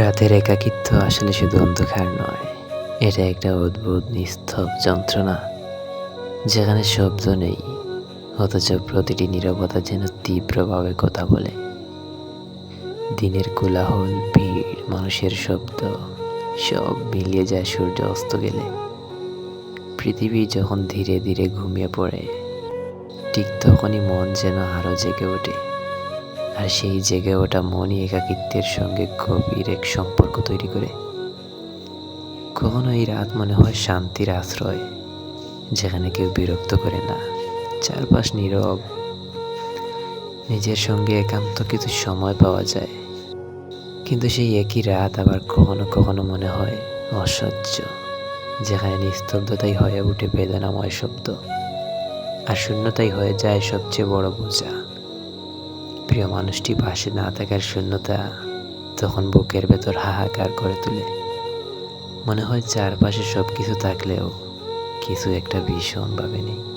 রাতের একাকিত্ব আসলে শুধু অন্ধকার নয়। এটা একটা অদ্ভুত নিস্তব যন্ত্রণা, যেখানে শব্দ নেই, অথচ প্রতিটি নীরবতা যেন তীব্রভাবে কথা বলে। দিনের কোলাহল, ভিড়, মানুষের শব্দ, সব মিলিয়ে যায় সূর্য অস্ত গেলে। পৃথিবী যখন ধীরে ধীরে ঘুমিয়ে পড়ে, ঠিক তখনই মন যেন আরও জেগে ওঠে। আর সেই জেগে ওটা মনই একাকিত্বের সঙ্গে গভীর এক সম্পর্ক তৈরি করে। কখনো এই রাত মনে হয় শান্তির আশ্রয়, যেখানে কেউ বিরক্ত করে না, চারপাশ নীরব। নিজের সঙ্গে একান্ত কিছু সময় পাওয়া যায়, কিন্তু সেই একই রাত আবার কখনো কখনো মনে হয় অসহ্য, যেখানে নিস্তব্ধতাই হয়ে ওঠে বেদনাময় শব্দ, আর শূন্যতাই হয়ে যায় সবচেয়ে বড় বোঝা। প্রিয় মানুষটি পাশে না থাকার শূন্যতা তখন বুকের ভেতর হাহাকার করে তোলে। মনে হয় চারপাশে সব কিছু থাকলেও কিছু একটা ভীষণভাবে নেই।